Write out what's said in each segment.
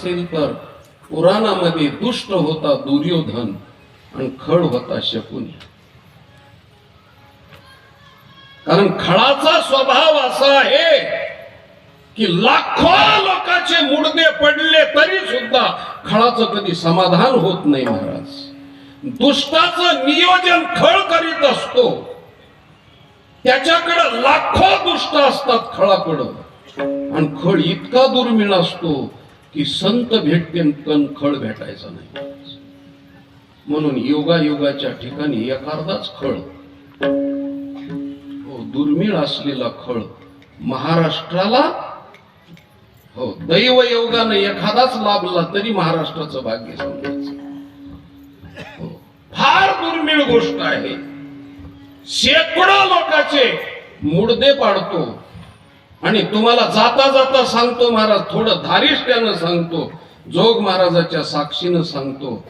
असेल तर पुराणामध्ये दुष्ट होता दुर्योधन आणि खड होता शकुनी. कारण खळाचा स्वभाव असा आहे की लाखो लोकांचे मुडदे पडले तरी सुद्धा खळाचं कधी समाधान होत नाही महाराज. दुष्टाचं नियोजन खळ करीत असतो. त्याच्याकडे लाखो दुष्ट असतात खळाकडं. आणि खळ इतका दुर्मिळ असतो की संत भेटते पण खळ भेटायचा नाही. म्हणून योगा योगाच्या ठिकाणी एखादाच खळ हो दुर्मिळ असलेला खळ महाराष्ट्राला हो दैव योगाने एखादाच लाभला तरी महाराष्ट्राचं भाग्य समजायचं हो. फार दुर्मिळ गोष्ट आहे. शेकडो लोकांचे मुडदे पाडतो. आणि तुम्हाला जाता जाता सांगतो महाराज थोडं धारिष्ट्यानं सांगतो जोग महाराजाच्या साक्षीनं सांगतो.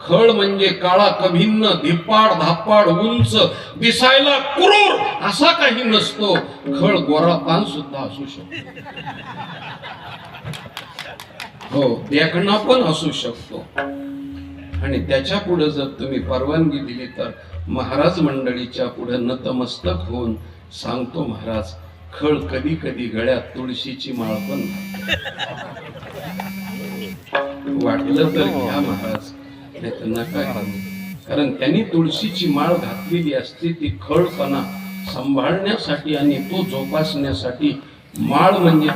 खळ म्हणजे काळा कभिन्न धिप्पाड धाप्पाड उंच दिसायला क्रूर असा काही नसतो. खळ गोरा पान सुद्धा असू शकतो. हो देखणा पण असू शकतो. आणि त्याच्या पुढे जर तुम्ही परवानगी दिली तर महाराज मंडळीच्या पुढे नतमस्तक होऊन सांगतो महाराज खळ कधी कधी गळ्यात तुळशीची माळ पण वाटलं तर घ्या महाराज नका कारण त्यांनी तुळशीची माळ घातलेली असते ती खळपणा सांभाळण्यासाठी आणि तो जोपासण्यासाठी माळ म्हणजे